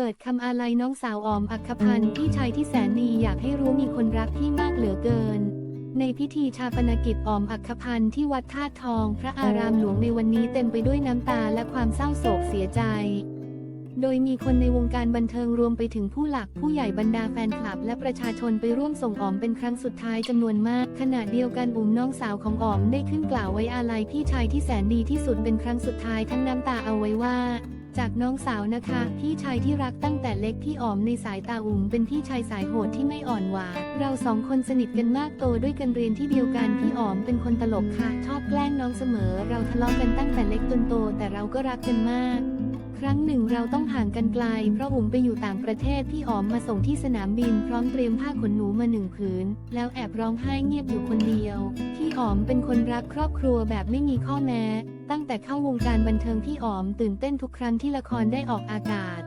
เปิดคำอาลัยน้องสาวออมอัคคพันธ์พี่ชายที่แสนดีอยากให้รู้มีคนรักพี่มากเหลือเกิน ในพิธีชาปนกิจออมอัคคพันธ์ที่วัดท่าตุทอง พระอารามหลวงในวันนี้เต็มไปด้วยน้ำตาและความเศร้าโศกเสียใจ โดยมีคนในวงการบันเทิงรวมไปถึงผู้หลักผู้ใหญ่บรรดาแฟนคลับ และประชาชนไปร่วมส่งออมเป็นครั้งสุดท้ายจำนวนมาก ขณะเดียวกันอุ๋มน้องสาวของออมได้ขึ้นกล่าวไว้อาลัยพี่ชายที่แสนดีที่สุดเป็นครั้งสุดท้ายทั้งน้ำตาเอาไว้ว่า จากน้องสาวนะคะ พี่ชายที่รักตั้งแต่เล็กที่อ๋อมในสายตาอุ๋มเป็นพี่ชายสายโหดที่ไม่อ่อนหวานเราสองคนสนิทกันมากโตด้วยกันเรียนที่เดียวกันพี่อ๋อมเป็นคนตลกค่ะ ชอบแกล้งน้องเสมอ เราทะเลาะกันตั้งแต่เล็กจนโต แต่เราก็รักกันมาก ครั้งหนึ่งเราต้องห่างกันไกล เพราะอุ๋มไปอยู่ต่างประเทศพี่อ๋อมมาส่งที่สนามบิน พร้อมเตรียมผ้าขนหนูมาหนึ่งผืน แล้วแอบร้องไห้เงียบอยู่คนเดียว พี่อ๋อมเป็นคนรักครอบครัวแบบไม่มีข้อแม้ ตั้งแต่เข้าวงการบันเทิงพี่อ๋อมตื่นเต้นทุกครั้งที่ละครได้ออกอากาศ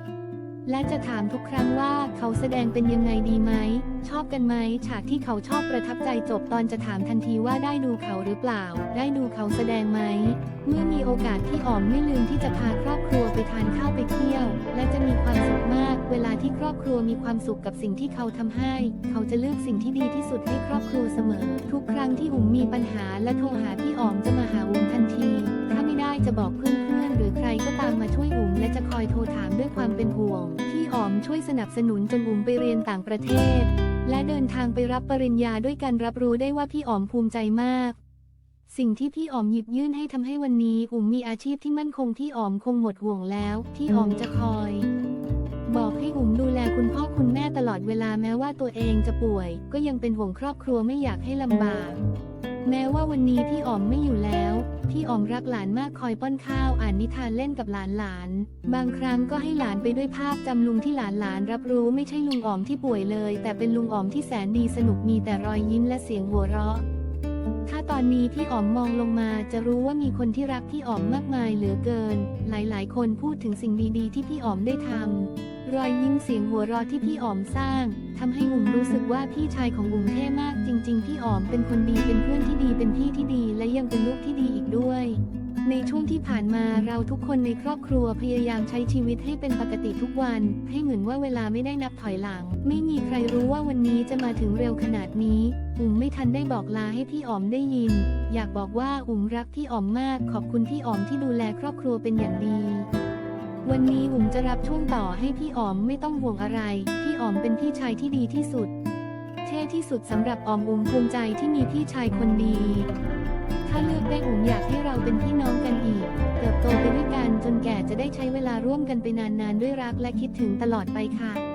และจะถามทุกครั้งว่าเขาแสดงเป็นยังไงดีไหม ชอบกันไหม ฉากที่เขาชอบประทับใจจบตอนจะถามทันทีว่าได้ดูเขาหรือเปล่า ได้ดูเขาแสดงไหม เมื่อมีโอกาสพี่อ๋อมไม่ลืมที่จะพาครอบครัวไปทานข้าวไปเที่ยว และจะมีความสุขมาก เวลาที่ครอบครัวมีความสุขกับสิ่งที่เขาทำให้ เขาจะเลือกสิ่งที่ดีที่สุดให้ครอบครัวเสมอ ทุกครั้งที่อุ๋มมีปัญหาและโทรหาพี่อ๋อมจะมาหาอุ๋มทันที ถ้าไม่ได้จะบอกเพื่อน ก็ตามมาช่วยอุ๋มและจะคอยโทรถามด้วยความเป็นห่วงพี่อ๋อมช่วยสนับสนุนจนอุ๋มไปเรียนต่างประเทศ และเดินทางไปรับปริญญาด้วยการรับรู้ได้ว่าพี่อ๋อมภูมิใจมาก สิ่งที่พี่อ๋อมหยิบยื่นให้ทำให้วันนี้อุ๋มมีอาชีพที่มั่นคงที่อ๋อมคงหมดห่วงแล้ว พี่อ๋อมจะคอย บอกให้อุ๋มดูแลคุณพ่อคุณแม่ตลอดเวลาแม้ว่าตัวเองจะป่วย ก็ยังเป็นห่วงครอบครัวไม่อยากให้ลำบาก แม้ว่าวันนี้พี่อ๋อมไม่อยู่แล้ว พี่ออมรักหลานมากคอยป้อนข้าวอ่านนิทานเล่นกับหลานหลานๆบางครั้งก็ให้หลานไปด้วยภาพจำลุงที่หลานหลานๆรับรู้ไม่ใช่ลุงออมที่ป่วยเลย แต่เป็นลุงออมที่แสนดีสนุกมีแต่รอยยิ้มและเสียงหัวเราะ ถ้าตอนนี้พี่ออมมองลงมาจะรู้ว่ามีคนที่รักพี่ออมมากมายเหลือเกิน หลายๆ คนพูดถึงสิ่งดีๆ ที่พี่ออมได้ทำ รอยยิ้มเสียงหัวเราะที่พี่อ๋อมสร้างทำให้อุ๋มรู้สึกว่าพี่ชายของอุ๋มเท่มาก จริง ๆ พี่อ๋อมเป็นคนดีเป็นเพื่อนที่ดีเป็นพี่ที่ดี และยังเป็นลูกที่ดีอีกด้วย ในช่วงที่ผ่านมาเราทุกคนในครอบครัวพยายามใช้ชีวิตให้เป็นปกติทุกวัน ให้เหมือนว่าเวลาไม่ได้นับถอยหลัง ไม่มีใครรู้ว่าวันนี้จะมาถึงเร็วขนาดนี้อุ๋มไม่ทันได้บอกลาให้พี่อ๋อมได้ยิน อยากบอกว่าอุ๋มรักพี่อ๋อมมาก ขอบคุณพี่อ๋อมที่ดูแลครอบครัวเป็นอย่างดี วันนี้อุ๋มจะรับช่วงต่อให้พี่อ๋อมไม่ต้องห่วงอะไร พี่อ๋อมเป็นพี่ชายที่ดีที่สุด เท่ที่สุดสำหรับออมอุ๋มภูมิใจที่มีพี่ชายคนดี ถ้าเลือกได้อุ๋มอยากให้เราเป็นพี่น้องกันอีก เติบโตไปด้วยกันจนแก่จะได้ใช้เวลาร่วมกันไปนานๆ ด้วยรักและคิดถึงตลอดไปค่ะ